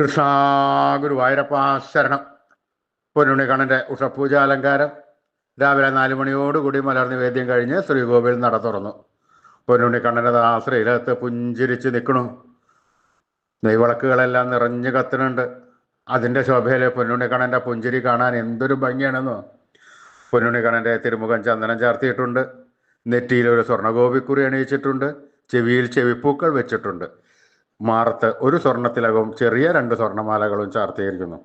കൃഷ്ണ ഗുരുവായൂരപ്പ ശരണം. പൊന്നുണ്ണിക്കണ്ണന്റെ ഉഷപൂജ അലങ്കാരം. രാവിലെ നാല് മണിയോടുകൂടി മലർ വേദ്യം കഴിഞ്ഞ് ശ്രീകോവിൽ നട തുറന്നു. പൊന്നുണ്ണിക്കണ്ണന്റെ ആശ്രയിലകത്ത് പുഞ്ചിരിച്ച് നിൽക്കണു. നെയ്വിളക്കുകളെല്ലാം നിറഞ്ഞു കത്തുന്നുണ്ട്. അതിന്റെ ശോഭയിൽ പൊന്നുണ്ണിക്കണ്ണന്റെ പുഞ്ചിരി കാണാൻ എന്തൊരു ഭംഗിയാണെന്നോ. പൊന്നുണ്ണിക്കണ്ണന്റെ തിരുമുഖം ചന്ദനം ചാർത്തിയിട്ടുണ്ട്. നെറ്റിയിൽ ഒരു സ്വർണഗോപിക്കുറി അണിയിച്ചിട്ടുണ്ട്. ചെവിയിൽ ചെവിപ്പൂക്കൾ വെച്ചിട്ടുണ്ട്. മാറത്ത് ഒരു സ്വർണത്തിലകവും ചെറിയ രണ്ട് സ്വർണമാലകളും ചാർത്തിയിരിക്കുന്നു.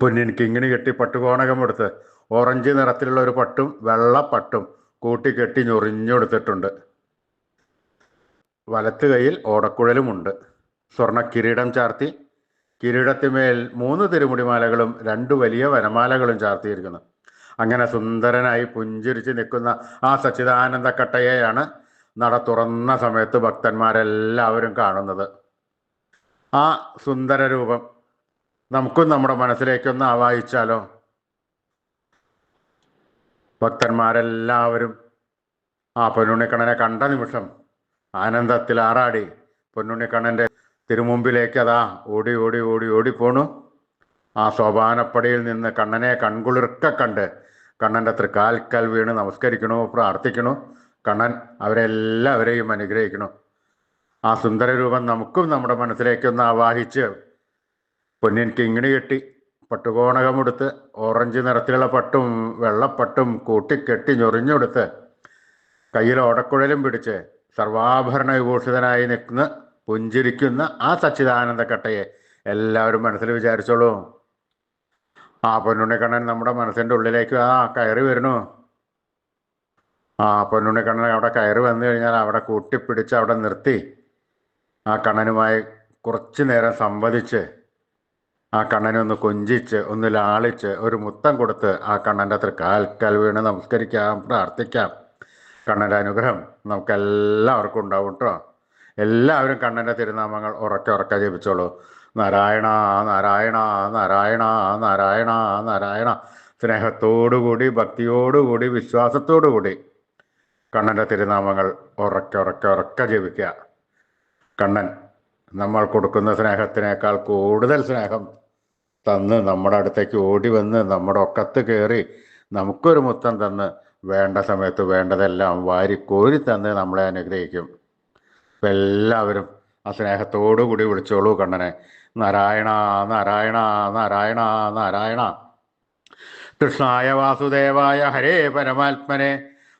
പൊന്നിൻ കിങ്ങിണി കെട്ടി പട്ടുകോണകം എടുത്ത് ഓറഞ്ച് നിറത്തിലുള്ള ഒരു പട്ടും വെള്ള പട്ടും കൂട്ടിക്കെട്ടി ഞൊറിഞ്ഞെടുത്തിട്ടുണ്ട്. വലത്ത് കൈയിൽ ഓടക്കുഴലുമുണ്ട്. സ്വർണ കിരീടം ചാർത്തി കിരീടത്തിന്മേൽ മൂന്ന് തിരുമുടിമാലകളും രണ്ട് വലിയ വനമാലകളും ചാർത്തിയിരിക്കുന്നു. അങ്ങനെ സുന്ദരനായി പുഞ്ചിരിച്ച് നിൽക്കുന്ന ആ സച്ചിദാനന്ദ കട്ടയെയാണ് നട തുറന്ന സമയത്ത് ഭക്തന്മാരെല്ലാവരും കാണുന്നത്. ആ സുന്ദര രൂപം നമുക്കും നമ്മുടെ മനസ്സിലേക്കൊന്ന് ആവാഹിച്ചാലോ? ഭക്തന്മാരെല്ലാവരും ആ പൊന്നുണ്ണിക്കണ്ണനെ കണ്ട നിമിഷം ആനന്ദത്തിൽ ആറാടി. പൊന്നുണ്ണിക്കണ്ണന്റെ തിരുമുമ്പിലേക്ക് അതാ ഓടി ഓടി ഓടി ഓടിപ്പോണു ആ സോപാനപ്പടിയിൽ നിന്ന് കണ്ണനെ കൺകുളിർക്ക കണ്ട് കണ്ണന്റെ തൃക്കാൽക്കൽ വീണ് നമസ്കരിക്കണു പ്രാർത്ഥിക്കണു. കണ്ണൻ അവരെല്ലാവരെയും അനുഗ്രഹിക്കണം. ആ സുന്ദരരൂപം നമുക്കും നമ്മുടെ മനസ്സിലേക്കൊന്ന് ആവാഹിച്ച് പൊന്നിൻ കിങ്ങിണി കെട്ടി പട്ടുകോണകമെടുത്ത് ഓറഞ്ച് നിറത്തിലുള്ള പട്ടും വെള്ളപ്പട്ടും കൂട്ടിക്കെട്ടി ഞൊറിഞ്ഞെടുത്ത് കയ്യിൽ ഓടക്കുഴലും പിടിച്ച് സർവാഭരണ വിഭൂഷിതനായി നിൽക്കുന്ന പുഞ്ചിരിക്കുന്ന ആ സച്ചിദാനന്ദ കട്ടയെ എല്ലാവരും മനസ്സിൽ വിചാരിച്ചോളൂ. ആ പൊന്നുണ്ണിക്കണ്ണൻ നമ്മുടെ മനസ്സിന്റെ ഉള്ളിലേക്ക് ആ കയറി വരുന്നു. ആ പൊന്നുണ്ണിക്കണ്ണൻ അവിടെ കയറി വന്നു കഴിഞ്ഞാൽ അവിടെ കൂട്ടിപ്പിടിച്ച് അവിടെ നിർത്തി. ആ കണ്ണനുമായി കുറച്ചു നേരം സംവദിച്ച് ആ കണ്ണനെ ഒന്ന് കൊഞ്ചിച്ച് ഒന്ന് ലാളിച്ച് ഒരു മുത്തം കൊടുത്ത് ആ കണ്ണന്റെ അത്ര കാൽക്കൽ വീണ് നമസ്കരിക്കാം പ്രാർത്ഥിക്കാം. കണ്ണന്റെ അനുഗ്രഹം നമുക്ക് എല്ലാവർക്കും ഉണ്ടാവും കേട്ടോ. എല്ലാവരും കണ്ണന്റെ തിരുനാമങ്ങൾ ഉറക്കെ ഉറക്കെ ജപിച്ചോളൂ. നാരായണ നാരായണ നാരായണ നാരായണ നാരായണ. സ്നേഹത്തോടുകൂടി ഭക്തിയോടുകൂടി വിശ്വാസത്തോടുകൂടി. കണ്ണന്റെ തിരുനാമങ്ങൾ ഉറക്കെ ഉറക്കെ ഉറക്കെ ജപിക്കുക കണ്ണൻ നമ്മൾ കൊടുക്കുന്ന സ്നേഹത്തിനേക്കാൾ കൂടുതൽ സ്നേഹം തന്ന് നമ്മുടെ അടുത്തേക്ക് ഓടി വന്ന് നമ്മുടെ ഒക്കത്ത് കയറി നമുക്കൊരു മുത്തം തന്ന് വേണ്ട സമയത്ത് വേണ്ടതെല്ലാം വാരി കോരി തന്ന് നമ്മളെ അനുഗ്രഹിക്കും. അപ്പം എല്ലാവരും ആ സ്നേഹത്തോടു കൂടി വിളിച്ചോളൂ കണ്ണനെ. നാരായണ നാരായണ നാരായണ നാരായണ. കൃഷ്ണായ വാസുദേവായ ഹരേ പരമാത്മനെ.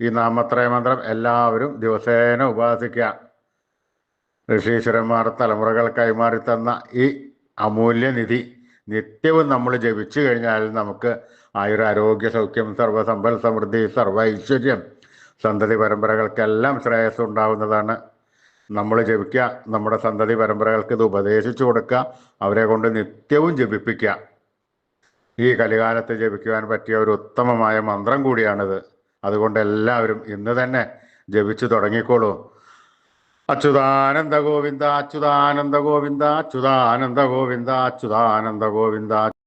ഈ നാമത്രയ മന്ത്രം എല്ലാവരും ദിവസേന ഉപാസിക്കുക. ഋഷീശ്വരന്മാർ തലമുറകൾ കൈമാറി തന്ന ഈ അമൂല്യനിധി നിത്യവും നമ്മൾ ജപിച്ചു കഴിഞ്ഞാൽ നമുക്ക് ആയുർ ആരോഗ്യ സൗഖ്യം സർവസമ്പൽ സമൃദ്ധി സർവ ഐശ്വര്യം സന്തതി പരമ്പരകൾക്കെല്ലാം ശ്രേയസ് ഉണ്ടാവുന്നതാണ് നമ്മൾ ജപിക്കുക നമ്മുടെ സന്തതി പരമ്പരകൾക്ക് ഇത് ഉപദേശിച്ചു കൊടുക്കുക അവരെ കൊണ്ട് നിത്യവും ജപിപ്പിക്കുക. ഈ കലികാലത്ത് ജപിക്കുവാൻ പറ്റിയ ഒരു ഉത്തമമായ മന്ത്രം കൂടിയാണിത്. അതുകൊണ്ട് എല്ലാവരും ഇന്ന് തന്നെ ജപിച്ചു തുടങ്ങിക്കോളൂ. അച്യുതാനന്ദ ഗോവിന്ദ അച്യുതാനന്ദ ഗോവിന്ദ അച്യുതാനന്ദ ഗോവിന്ദ അച്യുതാനന്ദ ഗോവിന്ദ.